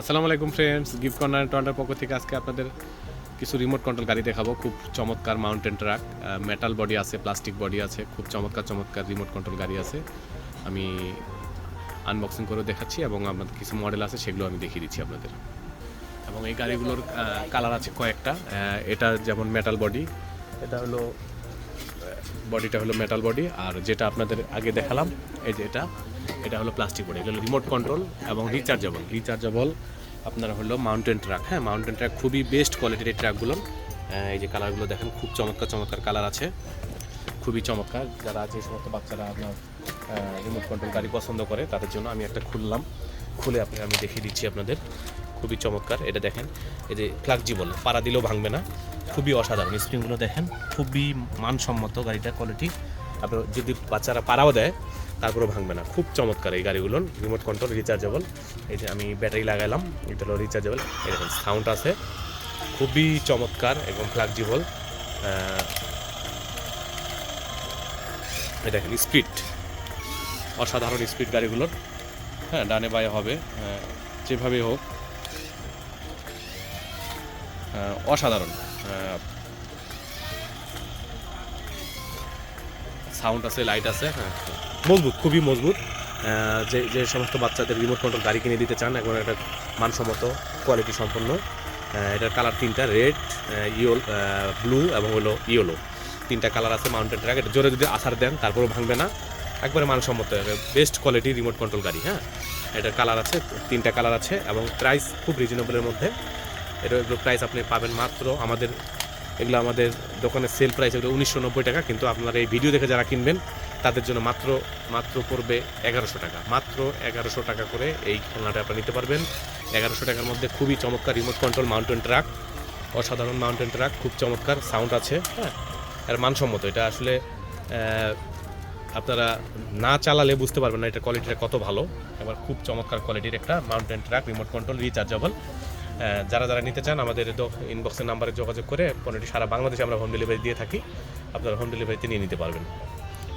আসসালামু আলাইকুম friends gift corner টন্ডার পক্ষ থেকে আজকে আপনাদের কিছু রিমোট কন্ট্রোল গাড়ি দেখাবো। খুব চমৎকার মাউন্টেন ট্রাক মেটাল বডি আছে প্লাস্টিক বডি আছে, খুব চমৎকার চমৎকার রিমোট কন্ট্রোল গাড়ি আছে। আমি আনবক্সিং করে দেখাচ্ছি এবং আপনাদের কিছু মডেল আছে, সেগুলো আমি দেখিয়ে দিচ্ছি আপনাদের। এবং এই গাড়িগুলোর কালার আছে কয়েকটা। এটা যেমন মেটাল বডি এটা হলো বডিটা হলো মেটাল বডি আর যেটা আপনাদের আগে দেখালাম, এই যে এটা। এটা হলো প্লাস্টিক বডি এগুলো রিমোট কন্ট্রোল এবং রিচার্জেবল রিচার্জেবল আপনার হলো মাউন্টেন ট্রাক হ্যাঁ মাউন্টেন ট্রাক খুবই বেস্ট কোয়ালিটির এই ট্রাকগুলো এই যে কালারগুলো দেখেন, খুব চমৎকার চমৎকার কালার আছে। খুবই চমৎকার, যারা আছে যে সমস্ত বাচ্চারা আপনার রিমোট কন্ট্রোল গাড়ি পছন্দ করে, তাদের জন্য আমি একটা খুললাম। খুলে আপনি আমি দেখিয়ে দিচ্ছি আপনাদের। খুবই চমৎকার, এটা দেখেন, এই যে ফ্লাক্সিবল পাড়া দিলেও ভাঙবে না। খুবই অসাধারণ স্প্রিংগুলো দেখেন, খুবই মানসম্মত গাড়িটার কোয়ালিটি আপনার যদি বাচ্চারা পাড়াও দেয় তারপরেও ভাঙবে না। খুব চমৎকার এই গাড়িগুলোর রিমোট কন্ট্রোল রিচার্জেবল এই যে আমি ব্যাটারি লাগাইলাম এটা হলো রিচার্জেবল দেখেন সাউন্ড আছে, খুবই চমৎকার এবং ফ্লাক্সিবল দেখেন স্পিড অসাধারণ স্পিড গাড়িগুলোর হ্যাঁ ডানে বায়ে হবে যেভাবে হোক। অসাধারণ। সাউন্ড আছে লাইট আছে। হ্যাঁ মজবুত খুবই মজবুত। যে যে সমস্ত বাচ্চাদের রিমোট কন্ট্রোল গাড়ি কিনে দিতে চান এখন একটা মানসম্মত কোয়ালিটি সম্পন্ন। এটার কালার তিনটা রেড ইয়োল ব্লু এবং হলো ইয়েলো তিনটা কালার আছে মাউন্টেন ট্র্যাক এটা জোরে যদি আসার দেন তারপরেও ভাঙবে না। একবারে মানসম্মত বেস্ট কোয়ালিটি রিমোট কন্ট্রোল গাড়ি হ্যাঁ। এটার কালার আছে তিনটা কালার আছে এবং প্রাইস খুব রিজনেবলের মধ্যে। এটা এগুলো প্রাইস আপনি পাবেন মাত্র আমাদের এগুলো আমাদের দোকানের সেল প্রাইস এগুলো উনিশশো নব্বই টাকা, কিন্তু আপনারা এই ভিডিও দেখে যারা কিনবেন, তাদের জন্য মাত্র মাত্র পড়বে এগারোশো টাকা। মাত্র এগারোশো টাকা করে এই খেলনাটা আপনারা নিতে পারবেন। এগারোশো টাকার মধ্যে খুবই চমৎকার রিমোট কন্ট্রোল মাউন্টেন ট্রাক অসাধারণ মাউন্টেন ট্রাক খুব চমৎকার সাউন্ড আছে হ্যাঁ? এর মানসম্মত, এটা আসলে আপনারা না চালালে বুঝতে পারবেন না এটা কোয়ালিটিটা কত ভালো। এবার খুব চমৎকার কোয়ালিটির একটা mountain truck remote control rechargeable যারা যারা নিতে চান আমাদের ইনবক্সের নাম্বারে যোগাযোগ করে পণ্যটি সারা বাংলাদেশে আমরা হোম ডেলিভারি দিয়ে থাকি। আপনারা হোম ডেলিভারিতে নিয়ে নিতে পারবেন।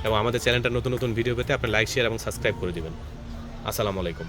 এবং আমাদের চ্যানেলটা নতুন নতুন ভিডিও পেতে আপনি লাইক শেয়ার এবং সাবস্ক্রাইব করে দেবেন। আসসালামু আলাইকুম।